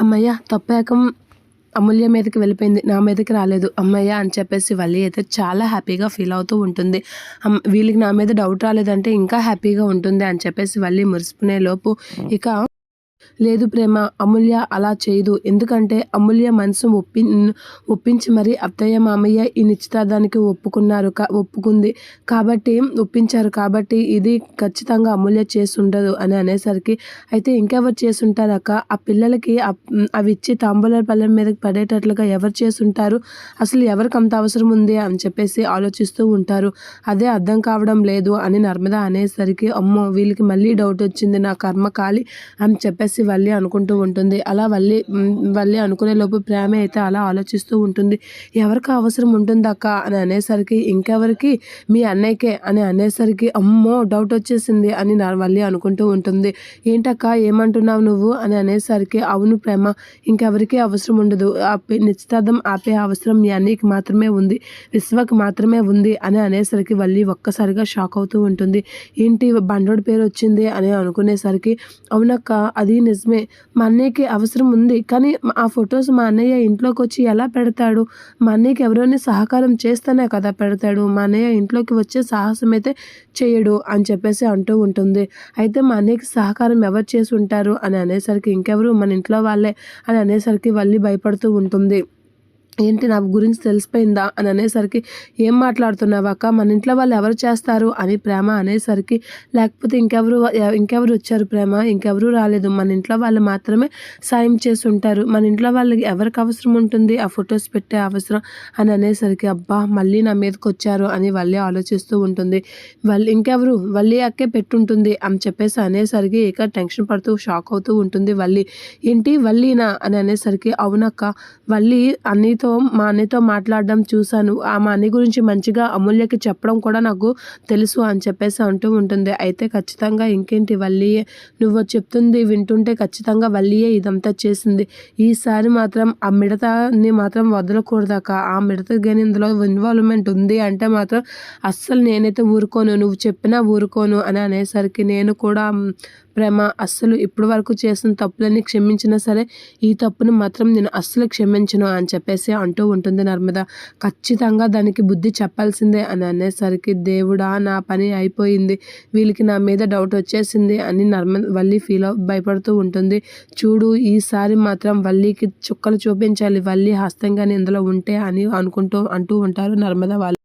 అమ్మయ్య తప్పేకం అమూల్య మీదకి వెళ్ళిపోయింది. నా మీదకి రాలేదు. అమ్మయ్య అని చెప్పేసి వల్లి అయితే చాలా హ్యాపీగా ఫీల్ అవుతూ ఉంటుంది. వీళ్ళకి నా మీద డౌట్ రాలేదంటే ఇంకా హ్యాపీగా ఉంటుంది అని చెప్పేసి వల్లి మురుసుకునే లోపు ఇక లేదు ప్రేమ అమూల్య అలా చేయదు. ఎందుకంటే అమూల్య మనసు ఒప్పి ఒప్పించి మరి అత్తయ్య మామయ్య ఈ నిశ్చితార్థానికి ఒప్పుకున్నారు కా ఒప్పుకుంది. కాబట్టి ఒప్పించారు. కాబట్టి ఇది ఖచ్చితంగా అమూల్య చేసి ఉండదు అని అనేసరికి అయితే ఇంకెవరు చేసి ఉంటారక్క ఆ పిల్లలకి అవి ఇచ్చి తాంబూల పళ్ళెం మీదకి పడేటట్లుగా ఎవరు చేసి ఉంటారు అసలు ఎవరికి అంత అవసరం ఉంది? అని చెప్పేసి ఆలోచిస్తూ ఉంటారు. అదే అర్థం కావడం లేదు అని నర్మదా అనేసరికి అమ్మో వీళ్ళకి మళ్ళీ డౌట్ వచ్చింది. నా కర్మ కాలి అని చెప్పేసి వల్లి అనుకుంటూ ఉంటుంది. అలా వల్లి వల్లి అనుకునే లోపు ప్రేమ అయితే అలా ఆలోచిస్తూ ఉంటుంది. ఎవరికి అవసరం ఉంటుంది అక్క అని అనేసరికి ఇంకెవరికి? మీ అన్నయ్యకే అని అనేసరికి అమ్మో డౌట్ వచ్చేసింది అని నా వల్లి అనుకుంటూ ఉంటుంది. ఏంటక్క ఏమంటున్నావు నువ్వు? అని అనేసరికి అవును ప్రేమ ఇంకెవరికి అవసరం ఉండదు. ఆపే నిశ్చితార్థం ఆపే అవసరం మీ అన్నయ్యకి మాత్రమే ఉంది. విశ్వకి మాత్రమే ఉంది అని అనేసరికి వల్లి ఒక్కసారిగా షాక్ అవుతూ ఉంటుంది. ఏంటి బండోడి పేరు వచ్చింది అని అనుకునేసరికి అవునక్క అది నిజమే. మా అన్నయ్యకి అవసరం ఉంది. కానీ ఆ ఫొటోస్ మా అన్నయ్య ఇంట్లోకి వచ్చి ఎలా పెడతాడు? మా అన్నయ్యకి ఎవరైనా సహకారం చేస్తేనే కదా పెడతాడు. మా అన్నయ్య ఇంట్లోకి వచ్చే సాహసం అయితే చేయడు అని చెప్పేసి అంటూ ఉంటుంది. అయితే మా అన్నయ్యకి సహకారం ఎవరు చేసి ఉంటారు అని అనేసరికి ఇంకెవరు? మన ఇంట్లో వాళ్ళే అని అనేసరికి వల్లి భయపడుతూ ఉంటుంది. ఏంటి నా గురించి తెలిసిపోయిందా అని అనేసరికి ఏం మాట్లాడుతున్నావు అక్క? మన ఇంట్లో వాళ్ళు ఎవరు చేస్తారు? అని ప్రేమ అనేసరికి లేకపోతే ఇంకెవరు ఇంకెవరు వచ్చారు ప్రేమ? ఇంకెవరు రాలేదు. మన ఇంట్లో వాళ్ళు మాత్రమే సాయం చేసి ఉంటారు మన ఇంట్లో వాళ్ళకి ఎవరికి అవసరం ఉంటుంది? ఆ ఫొటోస్ పెట్టే అవసరం? అని అనేసరికి అబ్బా మళ్ళీ నా మీదకి వచ్చారు అని వాళ్ళే ఆలోచిస్తూ ఉంటుంది. వాళ్ళు ఇంకెవరు? వల్లి అక్కే పెట్టుంటుంది అని చెప్పేసి అనేసరికి ఇక టెన్షన్ పడుతూ షాక్ అవుతూ ఉంటుంది వల్లి. ఏంటి? వల్లీనా? అని అనేసరికి అవునక్క. వల్లి అమ్మతో మా అన్నయ్యతో మాట్లాడడం చూశాను. ఆ మా అన్నయ్య గురించి మంచిగా అమూల్యకి చెప్పడం కూడా నాకు తెలుసు అని చెప్పేసి అంటూ ఉంటుంది. అయితే ఖచ్చితంగా ఇంకేంటి వల్లియే? నువ్వు చెప్తుంది వింటుంటే ఖచ్చితంగా వల్లియే ఇదంతా చేసింది. ఈసారి మాత్రం ఆ మిడతని మాత్రం వదలకూడదాక ఆ మిడత కానీ ఇందులో ఇన్వాల్వ్మెంట్ ఉంది అంటే మాత్రం అస్సలు నేనైతే ఊరుకోను. నువ్వు చెప్పినా ఊరుకోను అని అనేసరికి నేను కూడా ప్రేమ అస్సలు ఇప్పటి వరకు చేసిన తప్పులన్నీ క్షమించినా సరే ఈ తప్పును మాత్రం నేను అస్సలు క్షమించను అని చెప్పేసి అంటూ ఉంటుంది నర్మద. ఖచ్చితంగా దానికి బుద్ధి చెప్పాల్సిందే అని అనేసరికి దేవుడా నా పని అయిపోయింది. వీళ్ళకి నా మీద డౌట్ వచ్చేసింది అని నర్మద వల్లి ఫీల్ అవ్ భయపడుతూ ఉంటుంది. చూడు ఈసారి మాత్రం వల్లికి చుక్కలు చూపించాలి. వల్లి హస్తంగానే ఇందులో ఉంటే అని అనుకుంటూ అంటూ ఉంటారు నర్మద వాళ్ళు.